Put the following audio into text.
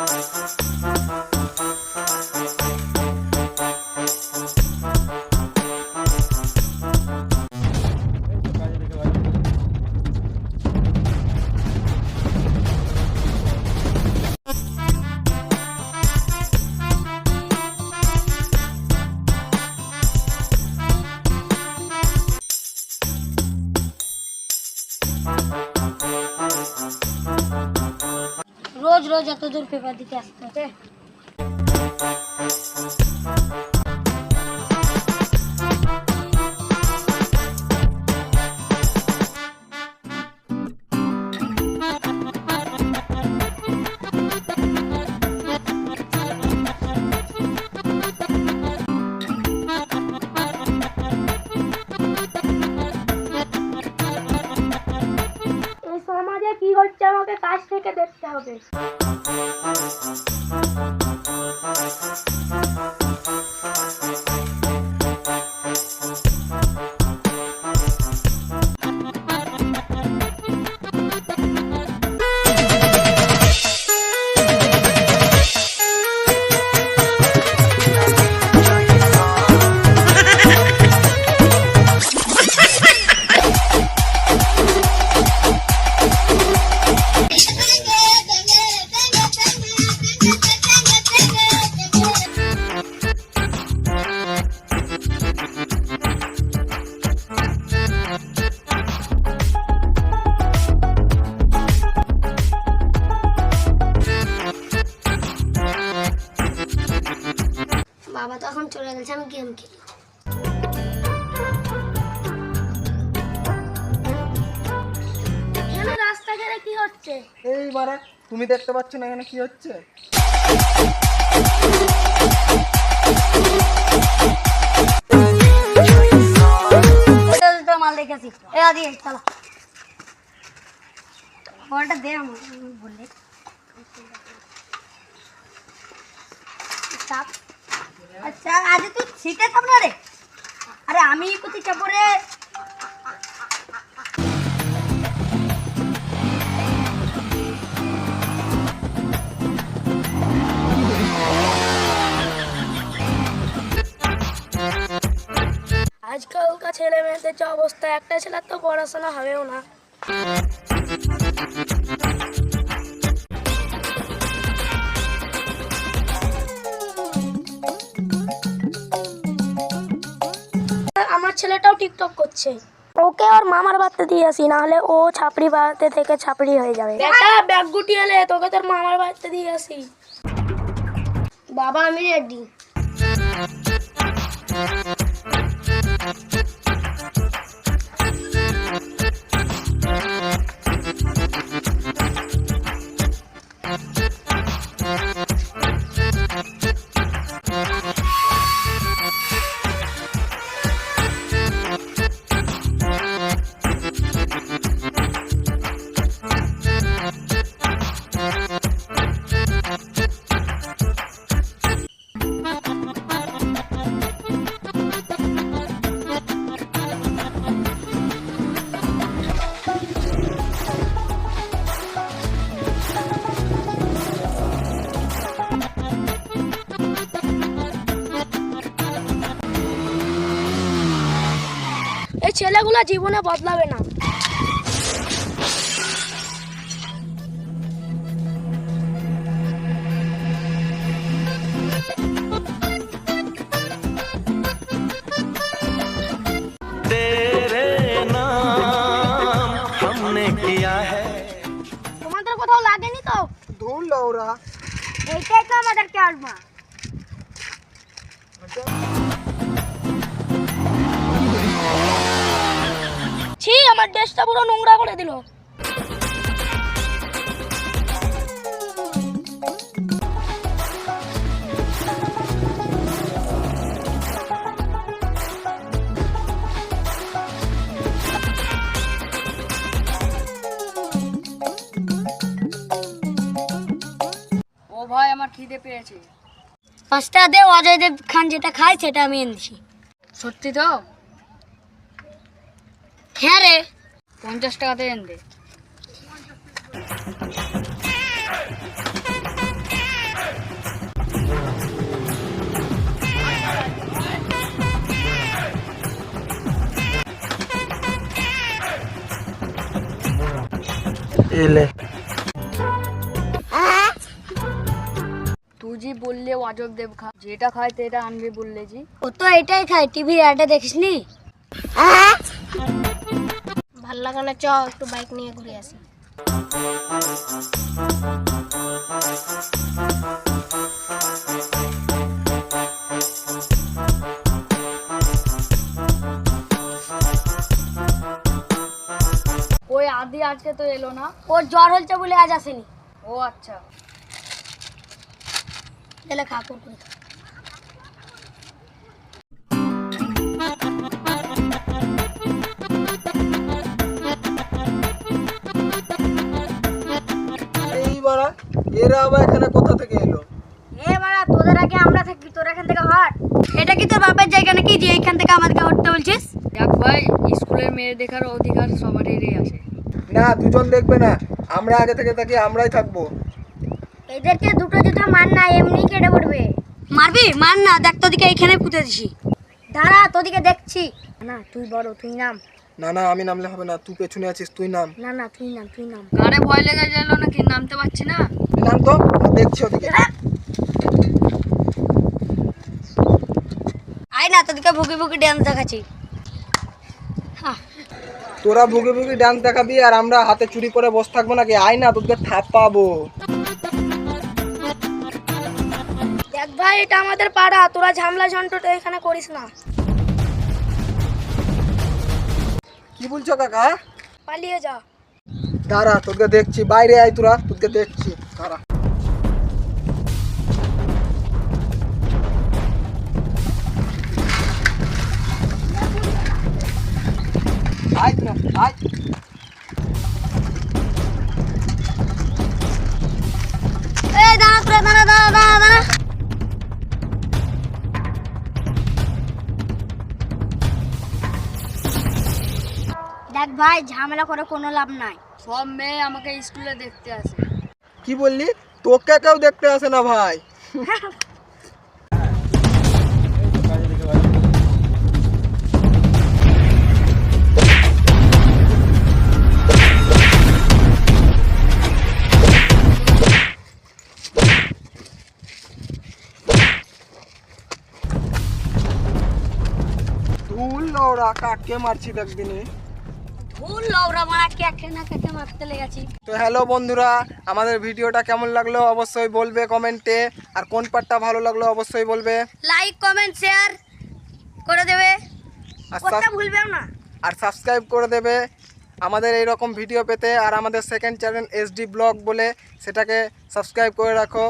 Uh-huh. রোজ রোজ এত দূর paper দিতে আসতে হচ্ছে আমাকে কাজ থেকে দেখতে হবে বাবা তো এখন চলে গেছে আমি গেম খেলি। এখানে কি হচ্ছে? এই তুমি দেখতে পাচ্ছ না এখানে কি হচ্ছে? মাল দেখেছি। এ আদি চলো। বলটা দে আমার বললে। আচ্ছা আজ তুই ছিটে থাক না রে? আরে, আমি কোথায় চাপো রে। আজকালকার ছেলে মেয়েদের যে অবস্থা, একটা ছেলের তো পড়াশোনা হবেও না। ছেলেটাও টিকটক করছে। ওকে ওর মামার বাড়িতে দিয়ে আসি নাহলে ও ছাপড়ি বাড়িতে থেকে ছাপড়ি হয়ে যাবে। বেটা ব্যাগ গুটিয়ে এলে তোকে তোর মামার বাড়িতে দিয়ে আসি। বাবা আমি রেডি এই ছেলেগুলো জীবনে বদলাবে না। তোমাদের কোথাও লাগেনি তো? ধুল লাউরা। এইটাই তো আমাদের কারমা আমার ড্রেসটা পুরো নোংরা করে দিল। ও ভাই আমার খিদে পেয়েছে। পাঁচটা দে অজয় দেব খান যেটা খায় সেটা আমি এনেছি সত্যি তো? হ্যাঁ রে। পঞ্চাশ টাকাতে এনে দে। এলে। তুই বললে অজব দেব খা যেটা খায় সেটা আনবি বললে জি। ও তো এটাই খায় টিভি অ্যাডে দেখিসনি? ভালো লাগে না চ একটু বাইক নিয়ে ঘুরে আসি। ওই আদি আজকে তো এলো না। ওর জ্বর হচ্ছে বলে আজ আসেনি। ও আচ্ছা। তাহলে খা। বাড়া এরা আবার এখানে কোথা থেকে এলো? এ বাড়া তোদের আগে আমরা থাকি তোর এখান থেকে হট। এটা কি তোর বাপের জায়গা নাকি যে এখান থেকে আমাদেরকে হটতে বলছিস? দেখ ভাই স্কুলের মেয়ে দেখার অধিকার সবারই আছে। না দুজন দেখবে না। আমরা আগে থেকে থাকি আমরাই থাকব। এদেরকে দুটো জুতা মার না এমনি কেটে পড়বে। মারবি? মার না দেখ তোদিকে এখানে পুঁতে দিছি। দাঁড়া তোদিকে দেখছি। না তুই বড় তুই নাম। না না আমি নামলে হবে না। তুই পেছনে আছিস তুই নাম। না না তুই নাম তুই নাম। গাড়ে ভয় লেগে গেল নাকি নামতে পারছি না। নাম তো দেখছি ওদিকে। আয় না তোদিকে ভুকি ভুকি ড্যান্স দেখাচ্ছি। তোরা ভুগে ভুগে ডান্স দেখাবি আর আমরা হাতে চুরি করে বসে থাকব নাকি? আয় না তোকে থাপাবো দেখ ভাই এটা আমাদের পাড়া তোরা ঝামলা ঝন্টটা এখানে করিস না। কি বলছো কাকা? পালিয়ে যা। দাঁড়া, তোকে দেখছি। বাইরে আয় তোরা, তোকে দেখছি। দাঁড়া। দাঁড়া। দেখ ভাই, ঝামেলা করে কোনো লাভ নাই। সব মেয়ে আমাকে স্কুলে দেখতে আসে। কি বললি? তোকে কেউ দেখতে আসে না ভাই। তুল ওরা কাকে মারছি দেখবিনি ভুল লওরা মারা কে না। কেটে মারতে লেগেছি তো হ্যালো বন্ধুরা আমাদের ভিডিওটা কেমন লাগল অবশ্যই বলবে কমেন্টে আর কোন পার্টটা ভালো লাগল অবশ্যই বলবে। লাইক কমেন্ট শেয়ার করে দেবে। আর সাবস্ক্রাইব করে দেবে। আমাদের এই রকম ভিডিও পেতে আর আমাদের সেকেন্ড চ্যানেল এসডি ব্লগ বলে সেটাকে সাবস্ক্রাইব করে রাখো।